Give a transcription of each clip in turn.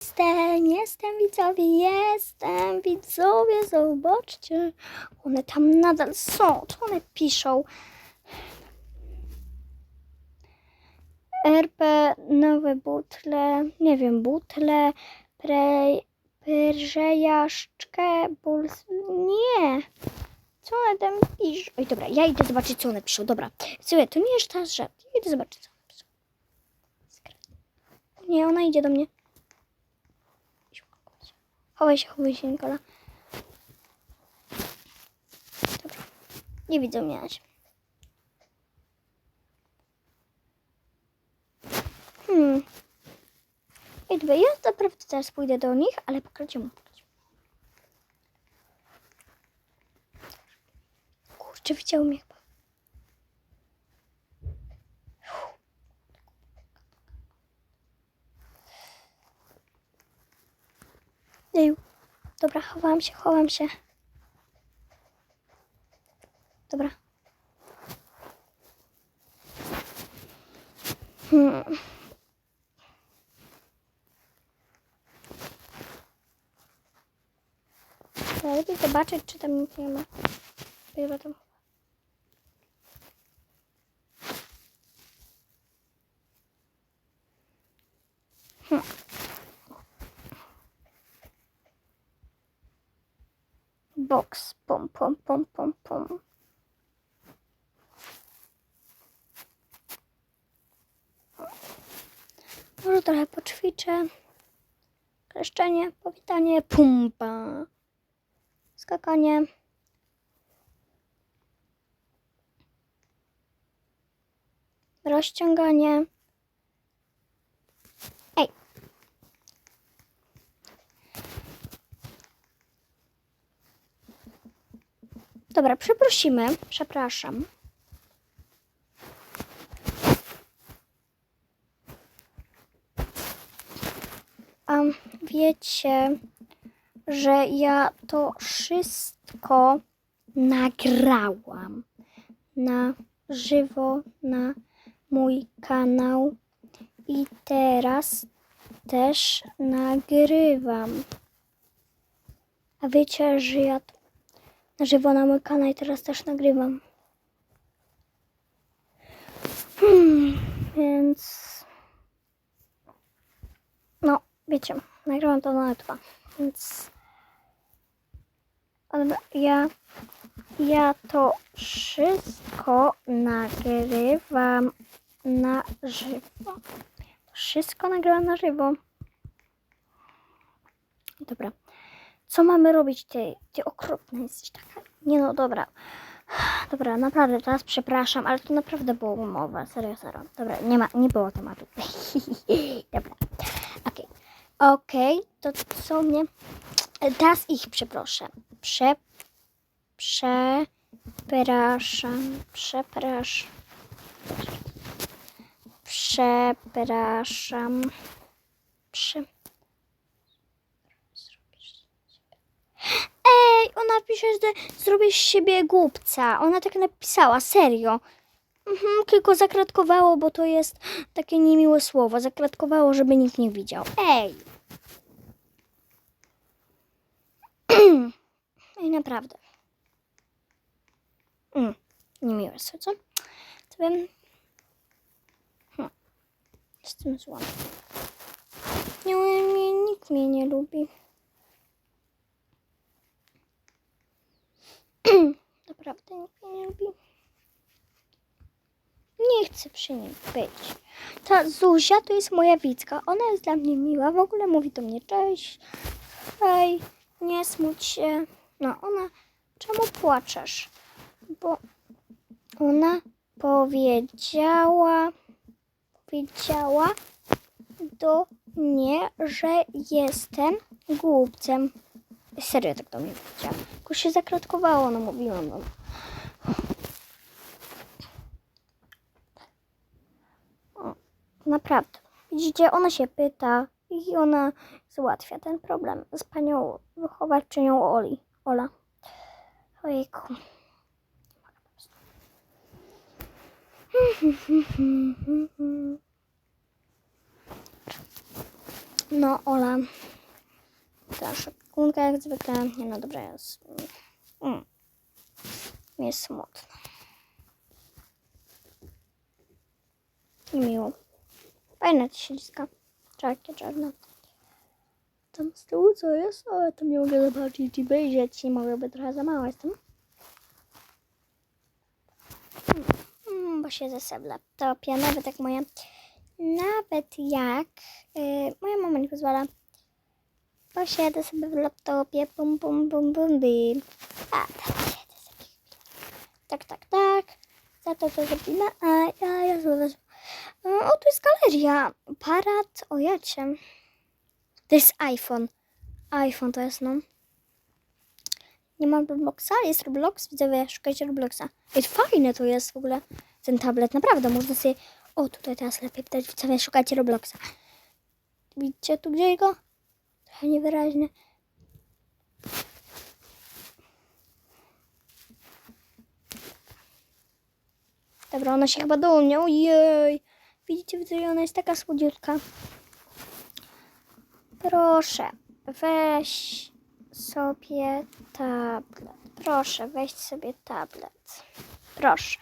Jestem, jestem widzowie, jestem widzowie, zobaczcie. One tam nadal są, co one piszą? RP, nowe butle, nie wiem, butle, prej, perżejaszczkę, puls, nie. Co one tam piszą? Oj, dobra, ja idę zobaczyć, co one piszą, dobra. Słuchaj, to nie jest żart, ja idę zobaczyć, co one piszą. Nie, ona idzie do mnie. Chowaj się, chowaj się, Nikola. Dobra. Nie widzą mnie razie. Hmm. Ej, dobra, ja naprawdę teraz pójdę do nich, ale pokracie mu. Kurczę, widział mnie chyba. Ej, dobra, chowam się, chowam się. Dobra. Hmm. Ja Lepiej zobaczyć, czy tam nic nie ma. Chyba tam. Hmm. Box. Pom, pom, pom, pom, pom. Może trochę poćwiczę. Kleszczenie, powitanie, pumpa. Skakanie. Rozciąganie. Dobra, przeprosimy. Przepraszam. A wiecie, że ja to wszystko nagrałam na żywo na mój kanał i teraz też nagrywam. A wiecie, że ja to na żywo na mój kanał i teraz też nagrywam. Hmm, więc no, wiecie, nagrałam to na YouTube, więc ale ja ja to wszystko nagrywam na żywo. Wszystko nagrywam na żywo. Dobra. Co mamy robić? Ty, ty okropna jesteś taka. Nie no, dobra. Dobra, naprawdę, teraz przepraszam, ale to naprawdę było umowa. Serio, serio. Dobra, nie ma, nie było tematu. dobra. Okej. Okej, to co mnie... Teraz ich przeproszę. Prze... Przepraszam. Przepraszam. Przepraszam. Prze... Ej, ona pisze, że zrobisz z siebie głupca. Ona tak napisała, serio. Mhm, tylko zakratkowało, bo to jest takie niemiłe słowo. Zakratkowało, żeby nikt nie widział. Ej. Ej, naprawdę. Mm, niemiłe słowo? To wiem. Hm. Jestem zła. Nie, nie, nikt mnie nie lubi. Naprawdę nikt mnie nie lubi. Nie chcę przy nim być. Ta Zuzia to jest moja widzka. Ona jest dla mnie miła. W ogóle mówi do mnie cześć. Hej, nie smuć się. No, ona... Czemu płaczesz? Bo ona powiedziała... Powiedziała do mnie, że jestem głupcem. Serio tak do mnie powiedziała. Tylko się zakratkowało, no mówiłam wam. Naprawdę. Widzicie, ona się pyta i ona załatwia ten problem z panią wychowawczynią Oli. Ola. Ojejku. No, Ola. Ta szakunka jak zwykle. Nie no, dobra, jest. Mm. Mi jest smutno. Niemiło. Fajne te siedziska. Takie czarne. Tam z tyłu co jest? O, ja tam nie mogę zobaczyć i wyjrzeć. Nie mogę, bo trochę za mała jestem. Mm, bo sobie w laptopie, nawet jak moja, nawet jak y, moja mama nie pozwala, bo siedzę sobie w laptopie, bum, bum, bum, bum, bim. A, sobie. Tak, tak, tak. Za to to zrobimy, a ja, ja zobacz. O, tu jest galeria. Parad, o jacie. To jest iPhone. iPhone to jest, no. Nie mam Robloxa, jest Roblox, widzowie, szukajcie Robloxa. Ej, fajne to jest w ogóle, ten tablet, naprawdę, można sobie... O, tutaj teraz lepiej pytać, widzowie, szukajcie Robloxa. Widzicie tu gdzieś go? Trochę niewyraźny. Dobra, ona się chyba do mnie, ojej. Widzicie, widzowie, ona jest taka słodziutka. Proszę, weź sobie tablet. Proszę, weź sobie tablet. Proszę.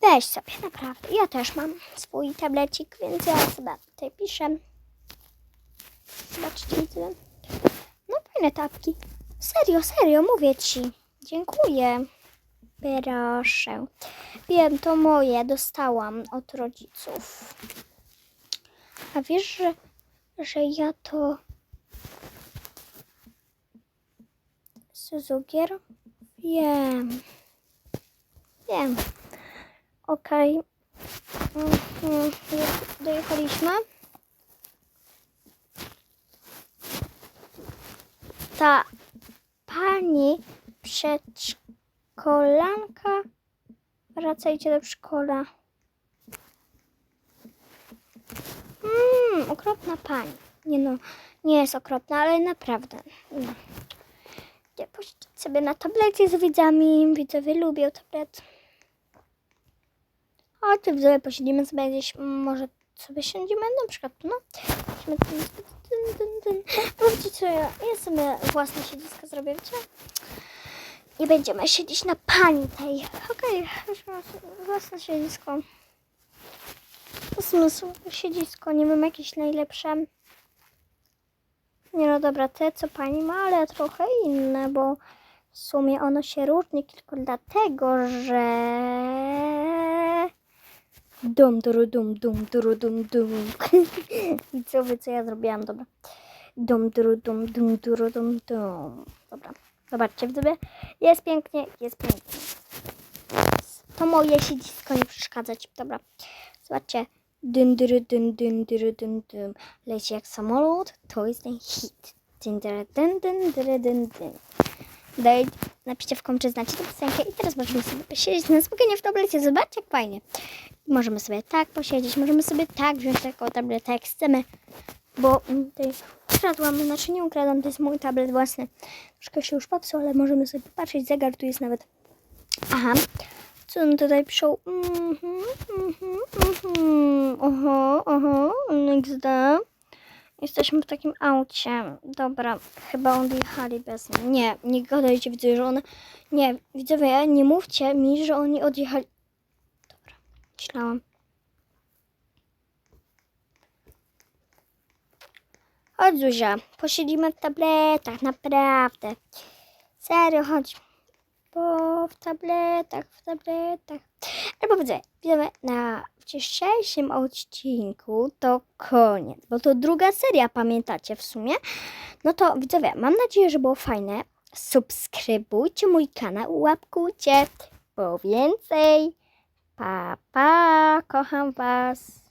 Weź sobie, naprawdę. Ja też mam swój tablecik, więc ja sobie tutaj piszę. Zobaczcie, widzę. No, fajne tapki. Serio, serio, mówię ci. Dziękuję. Proszę. Wiem, to moje. Dostałam od rodziców. A wiesz, że, że ja to Suzukier? Wiem. Wiem. Okej. Mhm. Je- Dojechaliśmy. Ta pani przedszkolanka. Wracajcie do przedszkola. Mmm, okropna pani. Nie no, nie jest okropna, ale naprawdę. No. Posiedzieć sobie na tablecie z widzami. Widzowie lubią tablet. Chodźcie, widzowie, posiedzimy sobie gdzieś. Może sobie siądziemy, na przykład no. Siedzimy wiecie co, ja, ja sobie własne siedzisko zrobię, wiecie? I będziemy siedzieć na pani tej. Okej, mam własne siedzisko. Smysł, siedzisko, nie wiem, jakieś najlepsze. Nie no dobra, te co pani ma, ale trochę inne, bo w sumie ono się różni tylko dlatego, że... Dum, duru, dum, dum, duru, dum, dum. I co wy, co ja zrobiłam, dobra. Dum, duru, dum, dum, duru, dum, dum. Dobra, zobaczcie, widzowie. Jest pięknie, jest pięknie. To moje siedzisko, nie przeszkadzać. Dobra, zobaczcie. Dyn, dyry, dyn, dyn, dyry, dyn, dyn. Leci jak samolot, to jest ten hit. Dyn, dyry, dyn, dyn, dyry, dyn, dyn. Daj, napiszcie w komentarzu, znacie tę piosenkę i teraz możemy sobie posiedzieć na spokojnie w tablecie. Zobaczcie, jak fajnie. Możemy sobie tak posiedzieć, możemy sobie tak wziąć taką tabletę, jak chcemy. Bo mm, tutaj ukradłam, znaczy nie ukradłam, to jest mój tablet własny. Troszkę się już popsuł, ale możemy sobie popatrzeć. Zegar tu jest nawet. Aha. Co on tutaj piszą? Mhm, mhm, mhm. Oho, oho, XD. Jesteśmy w takim aucie. Dobra, chyba odjechali bez mnie. Nie, nie gadajcie, widzę, że one... Nie, widzowie, nie mówcie mi, że oni odjechali... Dobra, myślałam. Chodź Zuzia, posiedzimy w tabletach, naprawdę. Serio, chodź. Bo w tabletach, w tabletach. Albo widzę, widzimy na dzisiejszym odcinku to koniec, bo to druga seria, pamiętacie w sumie? No to widzowie, mam nadzieję, że było fajne. Subskrybujcie mój kanał, łapkujcie po więcej. Pa, pa, kocham was.